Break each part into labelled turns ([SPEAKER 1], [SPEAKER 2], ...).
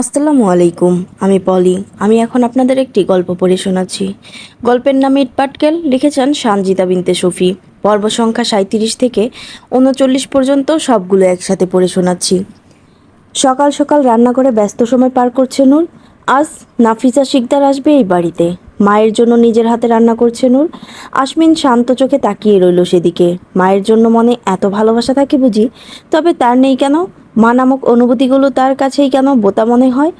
[SPEAKER 1] আসসালামু আলাইকুম, আমি পলি। আমি এখন আপনাদের একটি গল্প পড়ে শোনাচ্ছি। গল্পের নাম ইট পাটকেল, লিখেছেন সানজিদা বিনতে শফি। পর্ব সংখ্যা সাঁত্রিশ থেকে উনচল্লিশ পর্যন্ত সবগুলো একসাথে পড়ে শোনাচ্ছি। সকাল সকাল রান্না করে ব্যস্ত সময় পার করছে নূর। আজ নাফিসা শিকদার আসবে এই বাড়িতে। মায়ের জন্য নিজের হাতে রান্না করছে নূর। আশমিন শান্ত চোখে তাকিয়ে রইল সেদিকে। মায়ের জন্য মনে এত ভালোবাসা থাকে বুঝি, তবে তার নেই কেন? মা নামক অনুভূতিগুলো তার কাছেই কেন বোতা মনে হয়?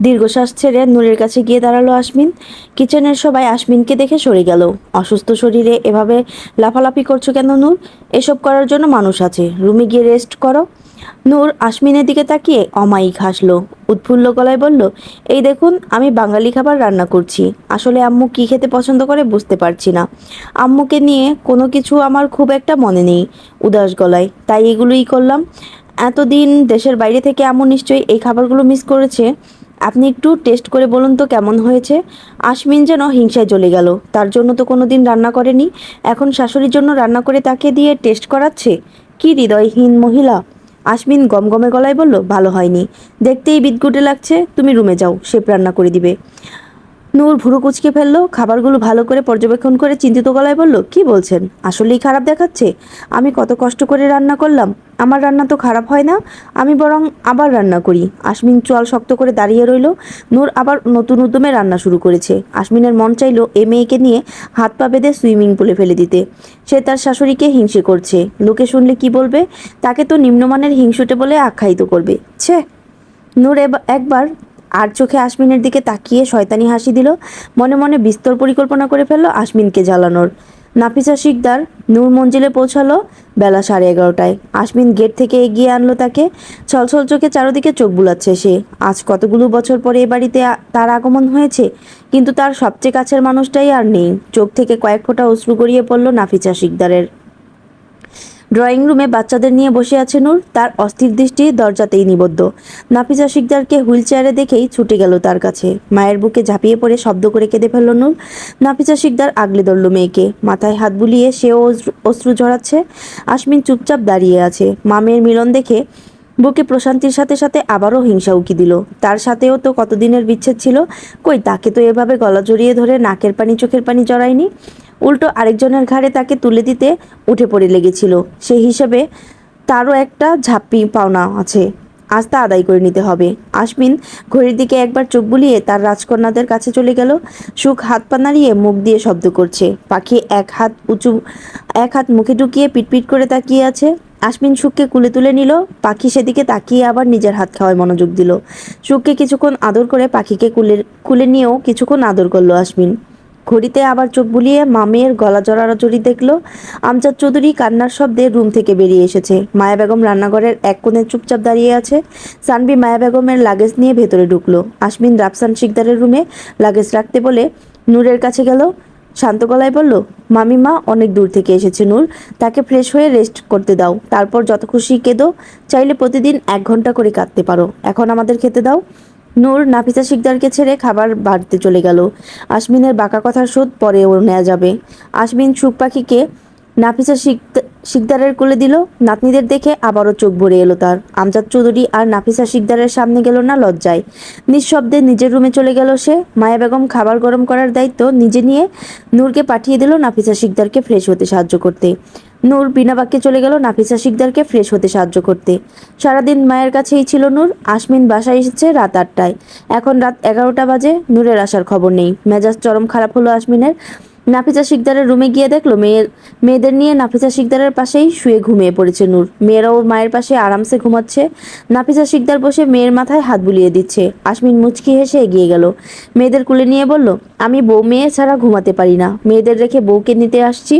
[SPEAKER 1] দীর্ঘশ্বাস ছেড়ে নূরের কাছে গিয়ে দাঁড়াল আশমিন। কিচেনের সবাই আশমিনকে দেখে সরে গেল। অসুস্থ শরীরে এভাবে লাফালাফি করছ কেন নূর? এসব করার জন্য মানুষ আছে। রুমে গিয়ে রেস্ট করো। নূর আশমিনের দিকে তাকিয়ে অমায়িক হাসলো। উৎফুল্ল গলায় বলল, এই দেখুন, আমি বাঙালি খাবার রান্না করছি। আসলে আম্মু কী খেতে পছন্দ করে বুঝতে পারছি না। আম্মুকে নিয়ে কোনো কিছু আমার খুব একটা মনে নেই। উদাস গলায়, তাই এগুলোই করলাম। এতদিন দেশের বাইরে থেকে আম্মু নিশ্চয়ই এই খাবারগুলো মিস করেছে। আপনি একটু টেস্ট করে বলুন তো কেমন হয়েছে? আশমিন যেন হিংসায় জ্বলে গেল। তার জন্য তো কোনো দিন রান্না করেনি। এখন শাশুড়ির জন্য রান্না করে তাকে দিয়ে টেস্ট করাচ্ছে? কি হৃদয়হীন মহিলা। আশমিন গমগমে গলায় বলল, ভালো হয়নি। দেখতেই বিদগুটে লাগছে। তুমি রুমে যাও শেপ রান্না করে দিবে। নূর ভুরু কুচকে ফেলল, খাবারগুলো ভালো করে পর্যবেক্ষণ করে চিন্তিত গলায় বলল, কি বলছেন? আসলেই খারাপ দেখাচ্ছে? আমি কত কষ্ট করে রান্না করলাম। আমার রান্না তো খারাপ হয় না। আমি বরং আবার রান্না করি। আশমিন চোয়াল শক্ত করে দাঁড়িয়ে রইল। নূর আবার নতুন উদ্যমে রান্না শুরু করেছে। আশমিনের মন চাইলো এ মেয়েকে নিয়ে হাত পা বেঁধে সুইমিং পুলে ফেলে দিতে। সে তার শাশুড়িকে হিংসে করছে। লোকে শুনলে কি বলবে? তাকে তো নিম্নমানের হিংসুটে বলে আখ্যায়িত করবে। ছে! নূর একবার আর চোখে আশমিনের দিকে তাকিয়ে শয়তানি হাসি দিল, মনে মনে বিস্তর পরিকল্পনা করে ফেলল আশমিনকে জ্বালানোর। নাফিসা শিকদার নূর মঞ্জিলে পৌঁছালো বেলা সাড়ে এগারোটায়। আশমিন গেট থেকে এগিয়ে আনলো তাকে। ছলছল চোখে চারোদিকে চোখ বুলাচ্ছে সে। আজ কতগুলো বছর পরে এ বাড়িতে তার আগমন হয়েছে, কিন্তু তার সবচেয়ে কাছের মানুষটাই আর নেই। চোখ থেকে কয়েক ফোঁটা অশ্রু গড়িয়ে পড়ল নাফিসা শিকদারের। ড্রয়িং রুমে বাচ্চাদের নিয়ে বসে আছে নূর। তার অস্থির দৃষ্টি দরজাতেই নিবদ্ধ। নাফিসা শিকদারকে হুইল চেয়ারে দেখেই ছুটে গেল তার কাছে। মায়ের বুকে ঝাঁপিয়ে পড়ে শব্দ করে কেঁদে ফেলল নূর। নাফিসা শিকদার আগলে ধরল মেয়েকে। মাথায় হাত বুলিয়ে সেও অশ্রু- অশ্রু ঝরাচ্ছে। আশমিন চুপচাপ দাঁড়িয়ে আছে। মামের মিলন দেখে বুকে প্রশান্তির সাথে সাথে আবারও হিংসা উকি দিল। তার সাথেও তো কতদিনের বিচ্ছেদ ছিল। কই তাকে তো এভাবে গলা জড়িয়ে ধরে নাকের পানি চোখের পানি জড়ায়নি? উল্টো আরেকজনের ঘাড়ে তাকে তুলে দিতে উঠে পড়ে লেগেছিল। সেই হিসেবে তারও একটা ঝাপ্পি পাওনা আছে। আজ তা আদায় করে নিতে হবে। আশমিন ঘড়ির দিকে একবার চোখ বুলিয়ে তার রাজকন্যাদের কাছে চলে গেল। সুখ হাত পা নাড়িয়ে মুখ দিয়ে শব্দ করছে। পাখি এক হাত উঁচু, এক হাত মুখে ঢুকিয়ে পিটপিট করে তাকিয়ে আছে। আশমিন সুখকে কুলে তুলে নিল। পাখি সেদিকে তাকিয়ে আবার নিজের হাত খাওয়ায় মনোযোগ দিল। সুখকে কিছুক্ষণ আদর করে পাখিকে কুলে কুলে নিয়েও কিছুক্ষণ আদর করল আশমিন। ঘড়িতে আবার চোখ বুলিয়ে মামের গলা জড়াজড়ি দেখল। আমজাদ চৌধুরী কান্নার শব্দে রুম থেকে বেরিয়ে এসেছে। মায়া বেগম রান্নাঘরের এক কোণে চুপচাপ দাঁড়িয়ে আছে। সানবি মায়া বেগমের লাগেজ নিয়ে ভেতরে ঢুকলো। আশমিন রাফসান শিকদারের রুমে লাগেজ রাখতে বলে নূরের কাছে গেল। শান্ত গলায় বলল মামিমা অনেক দূর থেকে এসেছে নূর। তাকে ফ্রেশ হয়ে রেস্ট করতে দাও। তারপর যত খুশি কেঁদো। চাইলে প্রতিদিন এক ঘণ্টা করে কাঁদতে পারো। এখন আমাদের খেতে দাও। নূর নাফিসা শিকদারকে ছেড়ে খাবার বাড়তে চলে গেল। আশমিনের বাঁকা কথার শোধ পরে ওর নেওয়া যাবে। আশমিন সুখ পাখিকে নাফিসা শিকদ- শিকদারের কোলে দিল। নাতনিদের দেখে আবারও চোখ ভরে এলো তার। আমজাদ চৌধুরী আর নাফিসা শিকদারের সামনে গেল না লজ্জায়। নিঃশব্দে নিজের রুমে চলে গেল সে। মায়া বেগম খাবার গরম করার দায়িত্ব নিজে নিয়ে নূরকে পাঠিয়ে দিল নাফিসা শিকদারকে ফ্রেশ হতে সাহায্য করতে। নূর বিনা বাক্যে চলে গেল নাফিসা শিকদারকে ফ্রেশ হতে সাহায্য করতে। সারাদিন মায়ের কাছেই ছিল নূর, আশমিন বাসায় এসেছে রাত আটটায়। এখন রাত এগারোটা বাজে, নূরের আসার খবর নেই। মেজাজ চরম খারাপ হলো আশমিনের। নাফিসা শিকদারের রুমে গিয়ে দেখল মেয়ের, মেয়েদের নিয়ে নাফিসা শিকদারের পাশেই শুয়ে ঘুমিয়ে পড়েছে নূর। মেয়েরাও মায়ের পাশে আরামসে ঘুমাচ্ছে। নাফিসা শিকদার বসে মেয়ের মাথায় হাত বুলিয়ে দিচ্ছে। আশমিন মুচকি হেসে এগিয়ে গেল। মেয়েদের কুলে নিয়ে বলল, আমি বউ মেয়ে ছাড়া ঘুমাতে পারি না। মেয়েদের রেখে বউকে নিতে আসছি।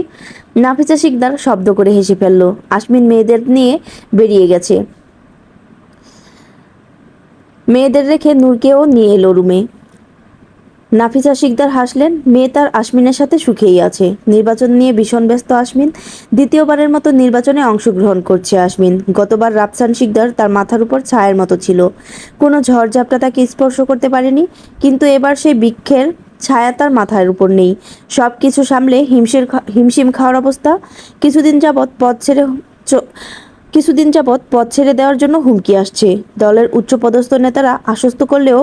[SPEAKER 1] নাফিসা শিকদার শব্দ করে হেসে ফেলল। আশমিন মেয়েদের নিয়ে বেরিয়ে গেছে। মেয়েদের রেখে নূরকেও নিয়ে এলো রুমে। নাফিসা শিকদার হাসলেন, মেয়ে তার আশমিনের সাথে সুখেই আছে। নির্বাচন নিয়ে ভীষণ ব্যস্ত আশমিন। দ্বিতীয়বারের মতো নির্বাচনে অংশগ্রহণ করছে আশমিন। গতবার রাফসান শিকদার তার মাথার উপর ছায়ের মতো ছিল। কোনো ঝড়ঝাপটা তাকে স্পর্শ করতে পারেনি, কিন্তু এবার সেই বৃক্ষের ছায়া তার মাথার উপর নেই। সব কিছু সামলে হিমশির হিমশিম খাওয়ার অবস্থা। কিছুদিন যাবৎ পথ ছেড়ে কিছুদিন যাবৎ পথ ছেড়ে দেওয়ার জন্য হুমকি আসছে। দলের উচ্চপদস্থ নেতারা আশ্বস্ত করলেও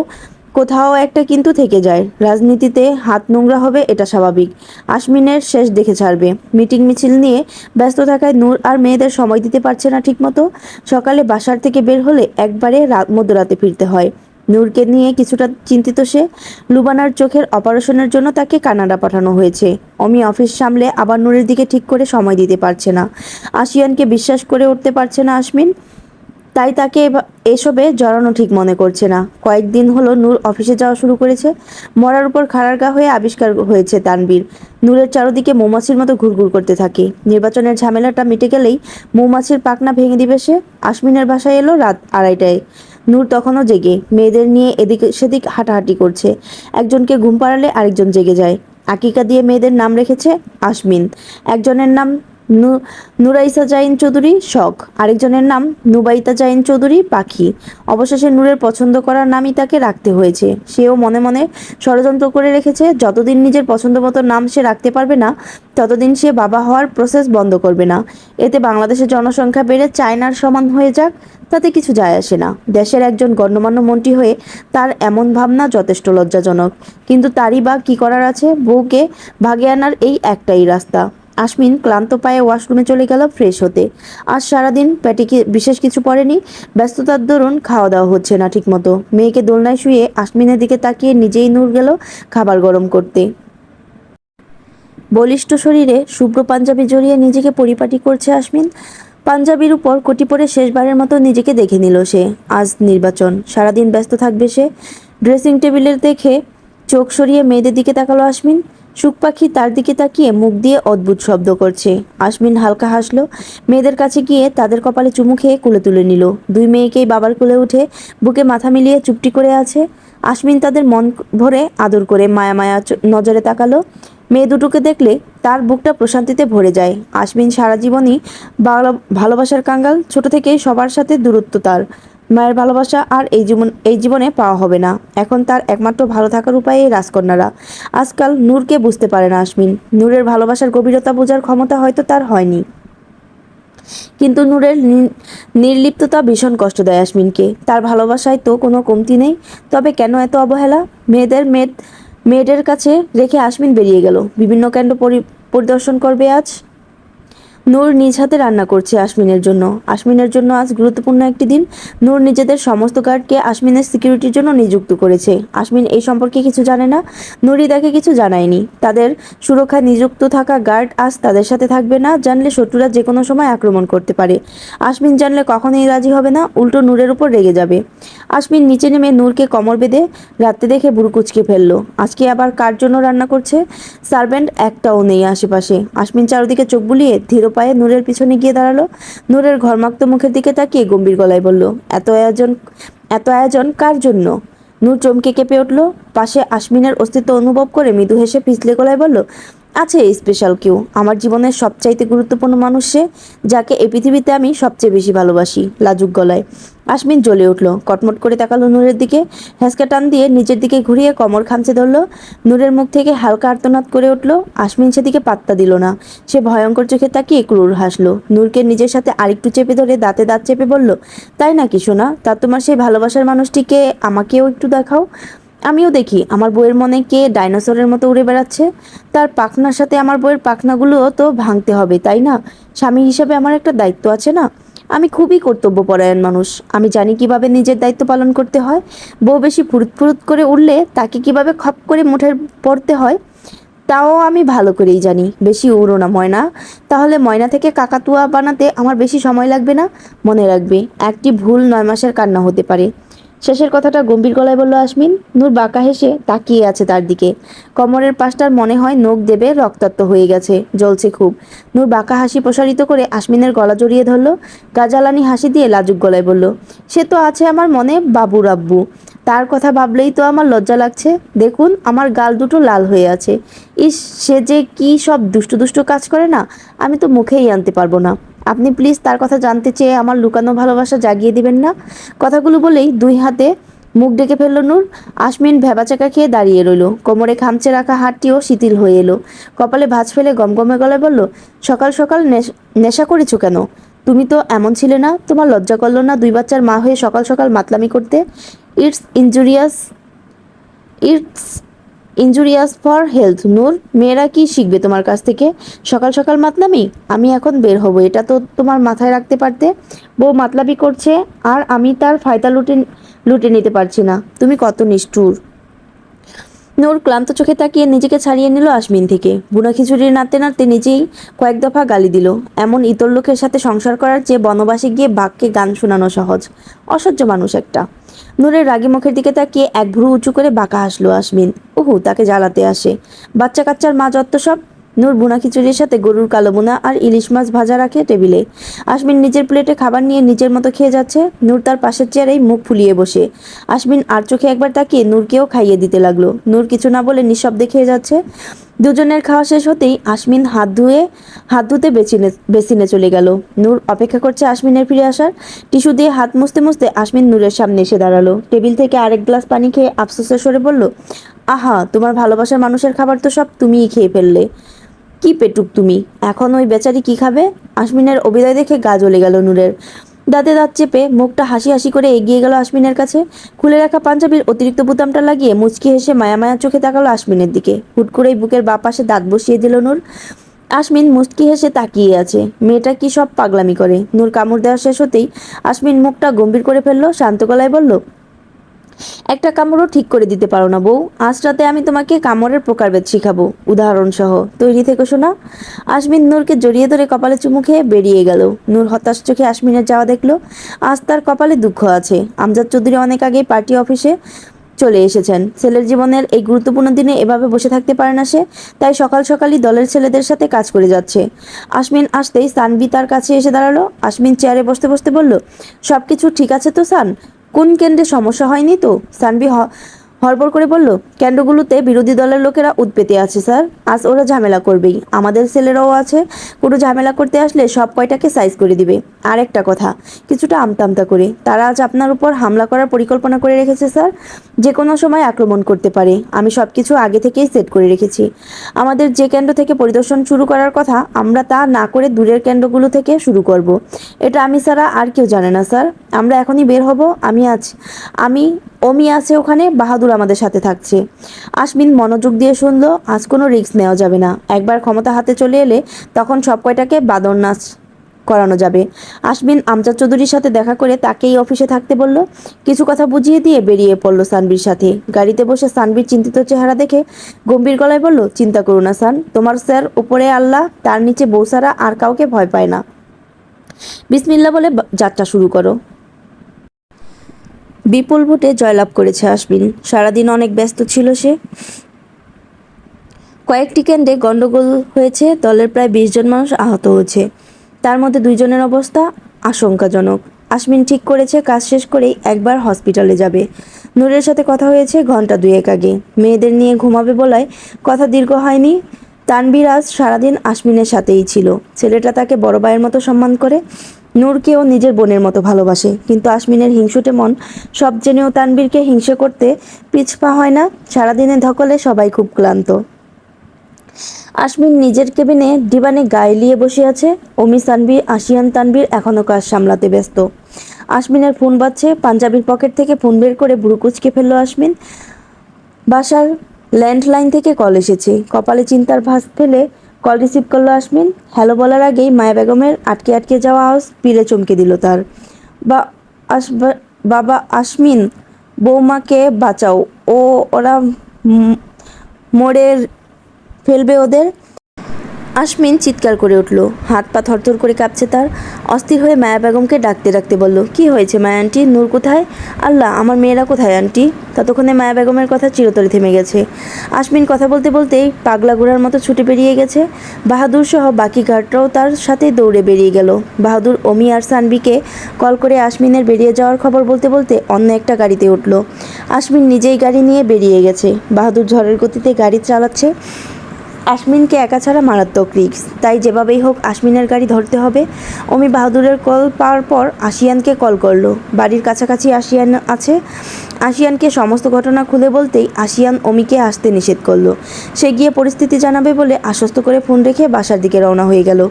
[SPEAKER 1] কোথাও একটা কিন্তু থেকে যায়। রাজনীতিতে হাত নোংরা হবে এটা স্বাভাবিক। আশমিনের শেষ দেখে ছাড়বে। মিটিং মিছিল নিয়ে ব্যস্ত থাকায় নূর আর মেয়েদের সময় দিতে পারছে না ঠিকমতো। সকালে বাসার থেকে বের হলে একবারে রাত মধ্যরাতে ফিরতে হয়। নূরকে নিয়ে কিছুটা চিন্তিত সে, লুবানার চোখের অপারেশনের জন্য তাকে কানাডা পাঠানো হয়েছে। অমি অফিস সামলে আবার নূরের দিকে ঠিক করে সময় দিতে পারছে না। আসিয়ানকে বিশ্বাস করে উঠতে পারছে না আসমিন। তাই তাকে এসবে জড়ানো ঠিক মনে করছে না। কয়েকদিন হলো নূর অফিসে যাওয়া শুরু করেছে। মরার উপর খাড়ার গা হয়ে আবিষ্কার হয়েছে তানবীর। নূরের চারদিকে মৌমাছির মতো ঘুরঘুর করতে থাকে। নির্বাচনের ঝামেলাটা মিটে গেলেই মৌমাছির পাকনা ভেঙে দিবে সে। আসমিনের বাসায় এলো রাত আড়াইটায়। নূর তখনও জেগে। মেয়েদের নিয়ে এদিক সেদিক হাঁটাহাঁটি করছে। একজনকে ঘুম পাড়ালে আরেকজন জেগে যায়। আকিকা দিয়ে মেয়েদের নাম রেখেছে আসমিন একজনের নাম নুরাইসা জাইন চৌধুরী, শখ। আরেকজনের নাম নুবাইতা জাইন চৌধুরী, পাখি। অবশেষে নূরের পছন্দ করার নামই তাকে রাখতে হয়েছে। সেও মনে মনে ষড়যন্ত্র করে রেখেছে, যতদিন নিজের পছন্দ মতো নাম সে রাখতে পারবে না, ততদিন সে বাবা হওয়ার প্রসেস বন্ধ করবে না। এতে বাংলাদেশের জনসংখ্যা বেড়ে চায়নার সমান হয়ে যাক, তাতে কিছু যায় আসে না। দেশের একজন গণ্যমান্য মন্ত্রী হয়ে তার এমন ভাবনা যথেষ্ট লজ্জাজনক। কিন্তু তারই বা কী করার আছে, বউকে ভাগে আনার এই একটাই রাস্তা। আসমিন ক্লান্ত পায়ে ওয়াশরুমে চলে গেল ফ্রেশ হতে। আজ সারাদিন কি বিশেষ কিছু পড়েনি। ব্যস্ততার দরুন খাওয়া দাওয়া হচ্ছে না ঠিকমতো। মেয়েকে দোলনায় শুয়ে আসমিনের দিকে তাকিয়ে নিজেই নূর গেল খাবার গরম করতে। বলিষ্ঠ শরীরে শুভ্র পাঞ্জাবি জড়িয়ে নিজেকে পরিপাটি করছে আসমিন পাঞ্জাবির উপর কোটি পরে শেষবারের মতো নিজেকে দেখে নিল সে। আজ নির্বাচন। সারাদিন ব্যস্ত থাকবে সে। ড্রেসিং টেবিলের দেখে চোখ সরিয়ে মেয়েদের দিকে তাকালো আসমিন সুখ পাখি তার দিকে তাকিয়ে মুখ দিয়ে অদ্ভুত শব্দ করছে। আসমিন হালকা হাসলো। মেয়েদের কাছে গিয়ে তাদের কপালে চুমু খেয়ে কুলে তুলে নিল। দুই মেয়েকেই বাবার কুলে উঠে বুকে মাথা মিলিয়ে চুপটি করে আছে। আসমিন তাদের মন ভরে আদর করে মায়া মায়া নজরে তাকালো। মেয়ে দুটোকে দেখলে তার বুকটা প্রশান্তিতে ভরে যায়। আসমিন সারা জীবনই ভালোবাসার কাঙ্গাল, ছোট থেকেই সবার সাথে দূরত্ব তার। মায়ের ভালোবাসা আর এই জীবন, এই জীবনে পাওয়া হবে না। এখন তার একমাত্র ভালো থাকার উপায় এই রাজকন্যারা। আজকাল নূরকে বুঝতে পারে না আসমিন নূরের ভালোবাসার গভীরতা বোঝার ক্ষমতা হয়তো তার হয়নি। কিন্তু নূরের নির্লিপ্ততা ভীষণ কষ্ট দেয় আসমিনকে তার ভালোবাসায় তো কোনো কমতি নেই। তবে কেন এত অবহেলা? মেয়েদের মেদ, মেয়েদের কাছে রেখে আসমিন বেরিয়ে গেল। বিভিন্ন কেন্দ্র পরি- পরিদর্শন করবে আজ। নূর নিজ হাতে রান্না করছে আসমিনের জন্য। আসমিনের জন্য আজ গুরুত্বপূর্ণ একটি দিন। নূর নিজেদের সমস্ত গার্ডকে আসমিনের সিকিউরিটির জন্য নিযুক্ত করেছে। আসমিন এই সম্পর্কে কিছু জানে না। নুরি তাকে কিছু জানায়নি। তাদের সুরক্ষায় নিযুক্ত থাকা গার্ড আজ তাদের সাথে থাকবে না। জানলে শত্রুরা যে কোনো সময় আক্রমণ করতে পারে। আসমিন জানলে কখনোই রাজি হবে না। উল্টো নূরের উপর রেগে যাবে। আসমিন নিচে নেমে নূরকে কমর বেঁধে রাত্রে দেখে বুড়ো কুচকে ফেলল। আজকে আবার কার জন্য রান্না করছে? সার্ভেন্ট একটাও নেই আশেপাশে। আসমিন চারদিকে চোখ বুলিয়ে ধীর পায়ে নূরের পিছনে গিয়ে দাঁড়াল। নূরের ঘরমাক্ত মুখের দিকে তাকিয়ে গম্ভীর গলায় বলল, এত আয়োজন এত আয়োজন কার জন্য? নূর চমকে কেঁপে উঠল। পাশে আশমিনের অস্তিত্ব অনুভব করে মৃদু হেসে পিছলে গলায় বলল আছে স্পেশাল কেউ। আমার জীবনের সবচাইতে গুরুত্বপূর্ণ মানুষ সে, যাকে এই পৃথিবীতে আমি সবচেয়ে বেশি ভালোবাসি, লাজুক গলায়। আসমিন জ্বলে উঠল, কটমট করে তাকালো নূরের দিকে। হ্যাসকা টান দিয়ে নিজের দিকে ঘুরিয়ে কমর খামচে ধরলো। নূরের মুখ থেকে হালকা আর্তনাদ করে উঠল। আসমিন সেদিকে পাত্তা দিল না। সে ভয়ঙ্কর চোখে তাকিয়ে ক্রুর হাসলো। নূরকে নিজের সাথে আরেকটু চেপে ধরে দাঁতে দাঁত চেপে বলল, তাই নাকি শোনা তা তোমার সেই ভালোবাসার মানুষটিকে আমাকেও একটু দেখাও। আমিও দেখি। আমার বইয়ের মনে কে ডাইনোসরের মতো উড়ে বেড়াচ্ছে। তার পাখনার সাথে আমার বইয়ের পাখনাগুলোও তো ভাঙতে হবে, তাই না? স্বামী হিসাবে আমার একটা দায়িত্ব আছে না? আমি খুবই কর্তব্যপরায়ণ মানুষ। আমি জানি কীভাবে নিজের দায়িত্ব পালন করতে হয়। বউ বেশি ফুরুত ফুরুত করে উঠলে তাকে কীভাবে খপ করে মুঠের পড়তে হয়, তাও আমি ভালো করেই জানি। বেশি উড়ো না, ময়না। তাহলে ময়না থেকে কাকাতুয়া বানাতে আমার বেশি সময় লাগবে না? মনে রাখবে, একটি ভুল নয় মাসের কান্না হতে পারে। শেষের কথাটা গম্ভীর গলায় বলল আসমিন নূর বাঁকা হেসে তাকিয়ে আছে তার দিকে। কমরের পাশটার মনে হয় নখ দেবে রক্তাক্ত হয়ে গেছে, জ্বলছে খুব। নূর বাঁকা হাসি প্রসারিত করে আসমিনের গলা জড়িয়ে ধরল, গাজালানি হাসি দিয়ে লাজুক গলায় বলল, সে তো আছে আমার মনে, বাবু রাব্বু। তার কথা ভাবলেই তো আমার লজ্জা লাগছে। দেখুন, আমার গাল দুটো লাল হয়ে আছে। ইস, সে যে কি সব দুষ্টু দুষ্টু কাজ করে না, আমি তো মুখেই আনতে পারব না। আপনি প্লিজ তার কথা জানতে চেয়ে আমার লুকানো ভালোবাসা জাগিয়ে দিবেন না। কথাগুলো বলেই দুই হাতে মুখ ডেকে ফেলল নূর। আসমিন ভেবাচাকা খেয়ে দাঁড়িয়ে রইল। কোমরে খামচে রাখা হাতটিও শিথিল হয়ে এলো। কপালে ভাঁজ ফেলে গমগমে গলায় বলল, সকাল সকাল নেশা করেছ কেন? তুমি তো এমন ছিলে না, তোমার লজ্জা করল না দুই বাচ্চার মা হয়ে সকাল সকাল মাতলামি করতে। It's injurious it's injurious for health Noor মেয়েরা কি শিখবে তোমার কাছ থেকে? সকাল সকাল মাতলামি? আমি এখন বের হব। এটা তো তোমার মাথায় রাখতে পারতে। বউ মাতলামি করছে, আর আমি তার ফায়দা লুটে লুটে নিতে পারছি না। তুমি কত নিষ্ঠুর। নূর ক্লান্ত চোখে তাকিয়ে নিজেকে ছাড়িয়ে নিল আসমিন থেকে। বুনা খিচুড়ি নাড়তে নাড়তে নিজেই কয়েক দফা গালি দিল। এমন ইতর লোকের সাথে সংসার করার চেয়ে বনবাসে গিয়ে বাঘকে গান শোনানো সহজ। অসহ্য মানুষ একটা। নূরের রাগি মুখের দিকে তাকিয়ে এক ভ্রু উঁচু করে বাঁকা হাসলো আসমিন উহু, তাকে জ্বালাতে আসে। বাচ্চা কাচ্চার মা যত্ত সব নূর বুনা খিচুড়ির সাথে গরুর কালো বোনা আর ইলিশ মাছ ভাজা রাখে টেবিলে। আশমিন নিজের প্লেটে খাবার নিয়ে নিজের মতো খেয়ে যাচ্ছে। নূর তার পাশের চেয়ারেই মুখ ফুলিয়ে বসে। আশমিন আর চোখে একবার তাকিয়ে নূরকেও খাইয়ে দিতে লাগল। নূর কিছু না বলে নিঃশব্দে খেয়ে যাচ্ছে। দুজনের খাওয়া শেষ হতেই আশমিন হাত ধুয়ে, হাত ধুতে বেসিনে বেসিনে চলে গেল। নূর অপেক্ষা করছে আশমিনের ফিরে আসার। টিস্যু দিয়ে হাত মুছতে মুছতে আশমিন নূরের সামনে এসে দাঁড়াল। টেবিল থেকে আরেক গ্লাস পানি খেয়ে আফসোসের সরে বলল, আহা, তোমার ভালোবাসার মানুষের খাবার তো সব তুমিই খেয়ে ফেললে। কি পেটুক তুমি? এখন ওই বেচারি কি খাবে? আশমিনের অভিনয় দেখে গা জ্বলে গেল নূরের। দাঁতে দাঁত চেপে মুখটা হাসি হাসি করে এগিয়ে গেল আশমিনের কাছে। খুলে রাখা পাঞ্জাবির অতিরিক্ত বুতামটা লাগিয়ে মুচকি হেসে মায়া মায়া চোখে তাকালো আশমিনের দিকে। হুট করেই বুকের বা পাশে দাঁত বসিয়ে দিল নূর। আশমিন মুচকি হেসে তাকিয়ে আছে। মেয়েটা কি সব পাগলামি করে? নূর কামড় দেওয়া শেষ হতেই আশমিন মুখটা গম্ভীর করে ফেলল, শান্ত গলায় বলল একটা কামড়ও ঠিক করে দিতে পারো না বউ। আজ রাতে আমি তোমাকে কামড়ের প্রকারভেদ শিখাবো উদাহরণ সহ তৈরি থেকে শোনা আশমিন নূরকে জড়িয়ে ধরে কপালে চুমু খেয়ে বেরিয়ে গেল। নূর হতাশ চোখে আশমিনের যাওয়া দেখল। আজ তার কপালে দুঃখ আছে। আমজাদ চৌধুরী অনেক আগেই পার্টি অফিসে চলে এসেছেন। ছেলের জীবনের এই গুরুত্বপূর্ণ দিনে এভাবে বসে থাকতে পারে না সে, তাই সকাল সকালই দলের ছেলেদের সাথে কাজ করে যাচ্ছে। আশমিন আসতেই সানবি তার কাছে এসে দাঁড়াল। আশমিন চেয়ারে বসতে বসতে বলল সব কিছু ঠিক আছে তো, সান? কোন কেন্দ্রে সমস্যা হয়নি তো? সানবি হ- হড়বড় করে বলল, কেন্দ্রগুলোতে বিরোধী দলের লোকেরা উৎপেতে আছে, স্যার। আজ ওরা ঝামেলা করবেই। আমাদের ছেলেরাও আছে। কোনো ঝামেলা করতে আসলে সব কয়টাকে সাইজ করে দিবে। আর একটা কথা, কিছুটা আমতা আমতা করে। তারা আজ আপনার উপর হামলা করার পরিকল্পনা করে রেখেছে, স্যার। যে কোনো সময় আক্রমণ করতে পারে। আমি সব কিছু আগে থেকেই সেট করে রেখেছি। আমাদের যে কেন্দ্র থেকে পরিদর্শন শুরু করার কথা, আমরা তা না করে দূরের কেন্দ্রগুলো থেকে শুরু করব। এটা আমি ছাড়া আর কেউ জানে না, স্যার। আমরা এখনই বের হব। আমি আজ, আমি অমি আছে ওখানে, বাহাদুর আমাদের সাথে থাকছে। আশমিন মনোযোগ দিয়ে শুনলো, আজ কোনো রিস্ক নেওয়া যাবে না। একবার ক্ষমতা হাতে চলে এলে তখন সব কয়টাকে বাদর নাচ করানো যাবে। আশমিন আমজাদ চৌধুরীর সাথে দেখা করে তাকেই অফিসে থাকতে বলল, কিছু কথা বুঝিয়ে দিয়ে বেরিয়ে পড়ল সানবির সাথে। গাড়িতে বসে সানবির চিন্তিত চেহারা দেখে গম্ভীর গলায় বলল, চিন্তা করো না সান, তোমার স্যার উপরে আল্লাহ, তার নিচে বৌসারা আর কাউকে ভয় পায় না। বিসমিল্লা বলে, যাত্রা শুরু করো। বিপুল ভোটে জয়লাভ করেছে আশবিন। সারাদিন অনেক ব্যস্ত ছিল সে। কয়েকটি কেন্দ্রে গন্ডগোল হয়েছে, দলের প্রায় বিশ জন মানুষ আহত হয়েছে। তার মধ্যে দুইজনের অবস্থা আশঙ্কাজনক। আশমিন ঠিক করেছে, কাজ শেষ করেই একবার হসপিটালে যাবে। নূরের সাথে কথা হয়েছে ঘণ্টা দুয়েক আগে। মেয়েদের নিয়ে ঘুমাবে বলায় কথা দীর্ঘ হয়নি। তানবির আজ সারাদিন আশমিনের সাথেই ছিল। ছেলেটা তাকে বড় ভাইয়ের মতো সম্মান করে। নূরকেও নিজের বোনের মতো ভালোবাসে। কিন্তু আশমিনের হিংসুটে মন সব জেনেও তানবীরকে হিংসে করতে পিছপা হয় না। সারাদিনে ধকলে সবাই খুব ক্লান্ত। আশমিন নিজের কেবিনে ডিবানে গায়ে লিয়ে বসে আছে। অমি তানবীর আশিয়ান তানবীর এখনও কাজ সামলাতে ব্যস্ত। আশমিনের ফোন বাজছে। পাঞ্জাবির পকেট থেকে ফোন বের করে বুড়ো কুচকে ফেলল আশমিন। বাসার ল্যান্ডলাইন থেকে কল এসেছে। কপালে চিন্তার ভাস ফেলে কল রিসিভ করল আসমিন হ্যালো বলার আগেই মায়া বেগমের আটকে আটকে যাওয়া আওয়াজ পিড়ে চমকে দিল তার। বা আস- বাবা আসমিন বৌমাকে বাঁচাও। ও, ওরা মোড়ের ফেলবে ওদের। আশমিন চিৎকার করে উঠল। হাত পা থরথর করে কাঁপছে তার। অস্থির হয়ে মায়া বেগমকে ডাকতে ডাকতে বলল, কি হয়েছে মায়া আন্টি? নূর কোথায়? আল্লাহ, আমার মেয়েরা কোথায় আন্টি? ততক্ষণে মায়া বেগমের কথা চিরতরে থেমে গেছে। আশমিন কথা বলতে বলতেই পাগলা ঘোড়ার মতো ছুটে বেরিয়ে গেছে। বাহাদুর সহ বাকি গার্ডরাও তার সাথে দৌড়ে বেরিয়ে গেল। বাহাদুর অমি আর সানবিকে কল করে আশমিনের বেরিয়ে যাওয়ার খবর বলতে বলতে অন্য একটা গাড়িতে উঠল। আশমিন নিজেই গাড়ি নিয়ে বেরিয়ে গেছে। বাহাদুর ঝড়ের গতিতে গাড়ি চালাচ্ছে। আশমিনকে একা ছাড়া মারাত্মক রিক্স তাই যেভাবেই হোক আশমিনের গাড়ি ধরতে হবে। অমি বাহাদুরের কল পাওয়ার পর আশিয়ানকে কল করল। বাড়ির কাছাকাছি আশিয়ান আছে। আশিয়ানকে সমস্ত ঘটনা খুলে বলতেই আশিয়ান অমিকে আসতে নিষেধ করল। সে গিয়ে পরিস্থিতি জানাবে বলে আশ্বস্ত করে ফোন রেখে বাসার দিকে রওনা হয়ে গেল।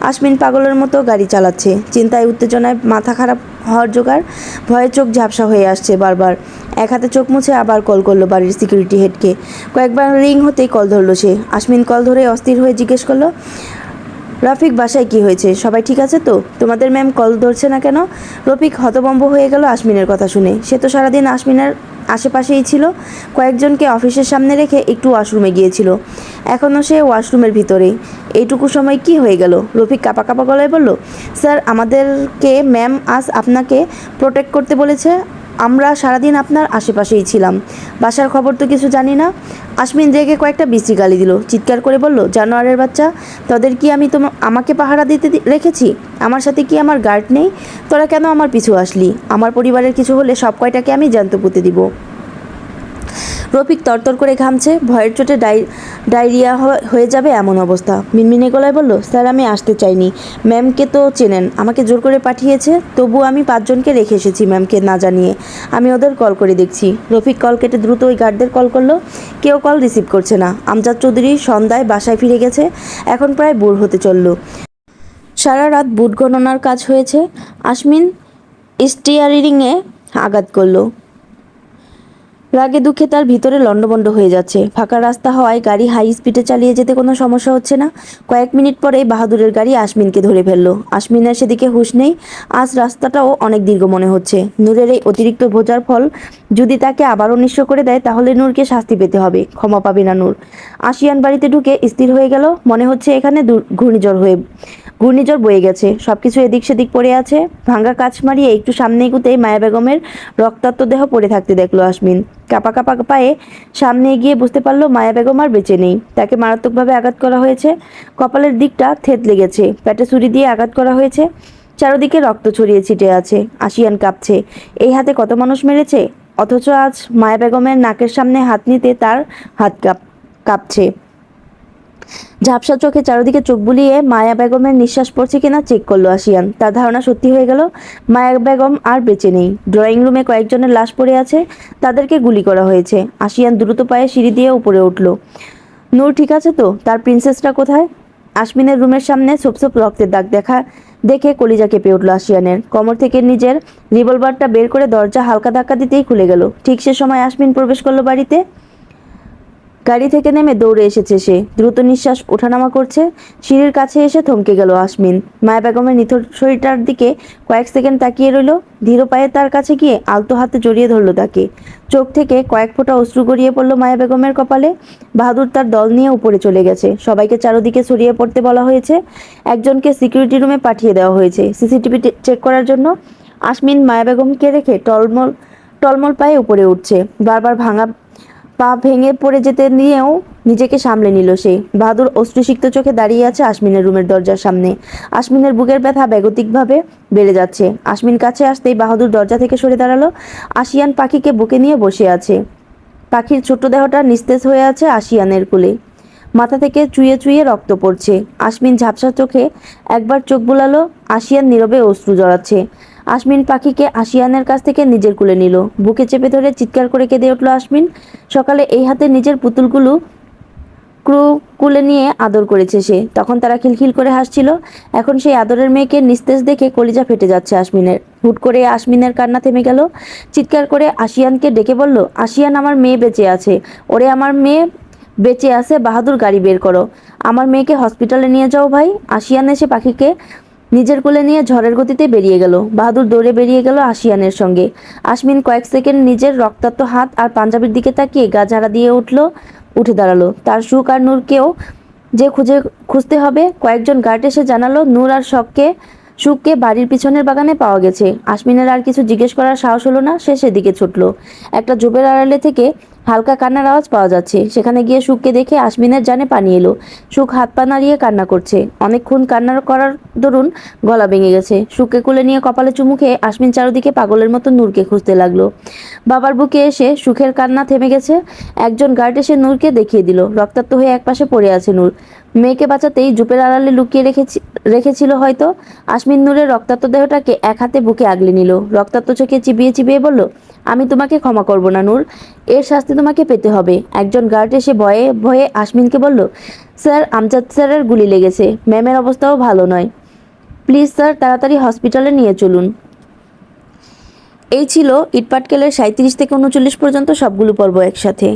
[SPEAKER 1] আশমিন পাগলের মতো গাড়ি চালাচ্ছে। চিন্তায়, উত্তেজনায় মাথা খারাপ হওয়ার জোগাড়, ভয়ে চোখ ঝাপসা হয়ে আসছে বারবার। এক হাতে চোখ মুছে আবার কল করল বাড়ির সিকিউরিটি হেডকে কয়েকবার রিং হতেই কল ধরলো সে। আশমিন কল ধরে অস্থির হয়ে জিজ্ঞেস করল রফিক, বাসায় কি হয়েছে? সবাই ঠিক আছে তো? তোমাদের ম্যাম কল ধরছে না কেন? রফিক হতবম্ব হয়ে গেল আসমিনের কথা শুনে। সে তো সারাদিন আসমিনের আশেপাশেই ছিল। কয়েকজনকে অফিসের সামনে রেখে একটু ওয়াশরুমে গিয়েছিল। এখনও সে ওয়াশরুমের ভিতরে এইটুকু সময় কি হয়ে গেল? রফিক কাপা কাপা গলায় বলল, স্যার, আমাদেরকে ম্যাম আজ আপনাকে প্রোটেক্ট করতে বলেছে। আমরা সারাদিন আপনার আশেপাশেই ছিলাম। বাসার খবর তো কিছু জানি না। আশমিন রেগে কয়েকটা বিশ্রী গালি দিল। চিৎকার করে বলল, জানোয়ারের বাচ্চা, তাদের কি আমি তোমা আমাকে পাহারা দিতে রেখেছি? আমার সাথে কি আমার গার্ড নেই? তোরা কেন আমার পিছু আসলি? আমার পরিবারের কিছু হলে সব কয়টাকে আমি জ্যান্ত পুঁতে দিব। রফিক তরতর করে ঘামছে, ভয়ের চোটে ডাই ডায়রিয়া হয়ে যাবে এমন অবস্থা। মিনমিনে গলায় বলল, স্যার, আমি আসতে চাইনি। ম্যামকে তো চেনেন। আমাকে জোর করে পাঠিয়েছে তবু আমি পাঁচজনকে রেখে এসেছি ম্যামকে না জানিয়ে। আমি ওদের কল করে দেখছি। রফিক কল কেটে দ্রুত ওই গার্ডদের কল করল। কেউ কল রিসিভ করছে না। আমজাদ চৌধুরী সন্ধ্যায় বাসায় ফিরে গেছে। এখন প্রায় বোর হতে চলল। সারা রাত বুট গণনার কাজ হয়েছে। আশমিন স্টিয়ারিংয়ে আঘাত করল। রাগে দুঃখে তার ভিতরে লণ্ডভণ্ড হয়ে যাচ্ছে। ফাঁকা রাস্তা হওয়ায় গাড়ি হাই স্পিডে চালিয়ে যেতে কোনো সমস্যা হচ্ছে না। কয়েক মিনিট পরেই বাহাদুরের গাড়ি আশমিনকে ধরে ফেলল। আশমিনের সেদিকে হুঁশ নেই। আজ রাস্তাটাও অনেক দীর্ঘ মনে হচ্ছে। নূরের এই অতিরিক্ত ভোজার ফল যদি তাকে আবারও নিঃস্ব করে দেয়, তাহলে নূরকে শাস্তি পেতে হবে। ক্ষমা পাবে না নূর। আশিয়ান বাড়িতে ঢুকে স্থির হয়ে গেল। মনে হচ্ছে এখানে ঘূর্ণিঝড় হয়ে, ঘূর্ণিঝড় বয়ে গেছে। সবকিছু এদিক সেদিক পড়ে আছে। ভাঙ্গা কাছ মারিয়ে একটু সামনে এগুতেই মায়া বেগমের রক্তাক্ত দেহ পড়ে থাকতে দেখল আশমিন। কাপা কাপা পায়ে সামনে এগিয়ে বুঝতে পারল মায়া বেগম আর বেঁচে নেই। তাকে মারাত্মকভাবে আঘাত করা হয়েছে। কপালের দিকটা থেত লেগেছে। পেটে ছুরি দিয়ে আঘাত করা হয়েছে। চারদিকে রক্ত ছড়িয়ে ছিটে আছে। আসিয়ান কাঁপছে। এই হাতে কত মানুষ মেরেছে? অথচ আজ মায়া বেগমের নাকের সামনে হাত নিতে তার হাত কাঁপ কাঁপছে। ঝাপসা চোখে চারদিকে চোখ বুলিয়ে মায়া বেগমের নিঃশ্বাস পড়ছে কিনা চেক করল আসিয়ান। তার ধারণা সত্যি হয়ে গেল, মায়া বেগম আর বেঁচে নেই। ড্রয়িং রুমে কয়েকজনের লাশ পড়ে আছে, তাদেরকে গুলি করা হয়েছে। আসিয়ান দ্রুত পায়ে সিঁড়ি দিয়ে উপরে উঠল। নূর, ঠিক আছে তো? তার প্রিন্সেসটা কোথায়? আশমিনের রুমের সামনে ছোপ রক্তের দাগ দেখা দেখে কলিজা কেঁপে উঠল আসিয়ানের। কোমর থেকে নিজের রিভলভারটা বের করে দরজা হালকা ধাক্কা দিতেই খুলে গেল। ঠিক সে সময় আশমিন প্রবেশ করল বাড়িতে। গাড়ি থেকে নেমে দৌড়ে এসেছে সে। দ্রুত নিঃশ্বাস ওঠানামা করছে। সিঁড়ির কাছে এসে থমকে গেল আসমিন মায়া বেগমের নিথর শরীরটার দিকে কয়েক সেকেন্ড তাকিয়ে রইল। ধীর পায়ে তার কাছে গিয়ে আলতো হাতে জড়িয়ে ধরলো তাকে। চোখ থেকে কয়েক ফোঁটা অশ্রু গড়িয়ে পড়ল মায়া বেগমের কপালে। বাহাদুর তার দল নিয়ে উপরে চলে গেছে। সবাইকে চারোদিকে ছড়িয়ে পড়তে বলা হয়েছে। একজনকে সিকিউরিটি রুমে পাঠিয়ে দেওয়া হয়েছে। সিসিটিভি চেক করার জন্য আসমিন মায়া বেগমকে রেখে টলমল টলমল পায়ে উপরে উঠছে। বারবার ভাঙা পা ভেঙে পড়ে যেতে নিয়েও নিজেকে সামলে নিল সে। বাহাদুর অশ্রুসিক্ত চোখে দাঁড়িয়ে আছে আশমিনের রুমের দরজার সামনে। আশমিনের বুকের ব্যথা বেগতিকভাবে বেড়ে যাচ্ছে। আশমিন কাছে আসতেই বাহাদুর দরজা থেকে সরে দাঁড়াল। আশিয়ান পাখিকে বুকে নিয়ে বসে আছে। পাখির ছোট্ট দেহটা নিস্তেজ হয়ে আছে আশিয়ানের কোলে। মাথা থেকে চুইয়ে চুইয়ে রক্ত পড়ছে। আশমিন ঝাপসা চোখে একবার চোখ বুলালো। আশিয়ান নীরবে অশ্রু জড়াচ্ছে। আশমিন পাখিকে আশিয়ানের কাছ থেকে নিজের কুলে নিল। বুকে চেপে ধরে চিৎকার করে কেঁদে উঠল আশমিন। সকালে এই হাতে নিজের পুতুলগুলো ক্রু কুলে নিয়ে আদর করেছে সে। তখন তারা খিলখিল করে হাসছিল। এখন সেই আদরের মেয়েকে নিস্তেজ দেখে কলিজা ফেটে যাচ্ছে আশমিনের। হুট করে আশমিনের কান্না থেমে গেল। চিৎকার করে আশিয়ানকে ডেকে বলল আশিয়ান আমার মেয়ে বেঁচে আছে। ওরে আমার মেয়ে বেঁচে আছে, বাহাদুর গাড়ি বের করো। আমার মেয়েকে হসপিটালে নিয়ে যাও ভাই। আশিয়ান এসে পাখিকে নিজের কোলে নিয়ে ঝড়ের গতিতে বেরিয়ে গেল। বাহাদুর দৌড়ে বেরিয়ে গেল আশিয়ানের সঙ্গে। আশমিন কয়েক সেকেন্ড নিজের রক্তাক্ত হাত আর পাঞ্জাবির দিকে তাকিয়ে গা ঝাড়া দিয়ে উঠল, উঠে দাঁড়াল। তার সুখ আর নূরকেও যে খুঁজে খুঁজতে হবে, কয়েকজন গার্ড এসে জানালো, নূর আর শখকে সুখকে বাড়ির পিছনের বাগানে পাওয়া গেছে। আশমিনের আর কিছু জিজ্ঞেস করার সাহস হলো না, সে সেদিকে ছুটলো। একটা ঝোপের আড়ালে থেকে হালকা কান্নার আওয়াজ পাওয়া যাচ্ছে। সেখানে গিয়ে সুখকে দেখে আসমিনের জানে পানি এলো। সুখ হাত পা নাড়িয়ে কান্না করছে। অনেকক্ষণ কান্না করার দরুন গলা ভেঙে গেছে। সুখকে কুলে নিয়ে কপালে চুমু খেয়ে আসমিন চারদিকে পাগলের মতো নূরকে খুঁজতে লাগল। বাবার বুকে এসে সুখের কান্না থেমে গেছে। একজন গার্ড এসে নূরকে দেখিয়ে দিল। রক্তাক্ত হয়ে একপাশে পড়ে আছে নূর। মেয়েকে বাঁচাতেই জুপের আড়ালে লুকিয়ে রেখেছি, রেখেছিল হয়তো। আসমিন নূরের রক্তাক্ত দেহটাকে এক হাতে বুকে আগলে নিল। রক্তাক্ত চোখে চিবিয়ে চিবিয়ে বলল, আমি তোমাকে ক্ষমা করব না, নূর। এর শাস্তি তোমাকে পেতে হবে। একজন গার্ড এসে ভয়ে ভয়ে আসমিনকে বলল, স্যার, আমজাদ স্যারের গুলি লেগেছে। ম্যামের অবস্থাও ভালো নয়। প্লিজ স্যার, তাড়াতাড়ি হসপিটালে নিয়ে চলুন। এই ছিল ইটপাটকেলের সাঁত্রিশ থেকে উনচল্লিশ পর্যন্ত সবগুলো পর্ব একসাথে।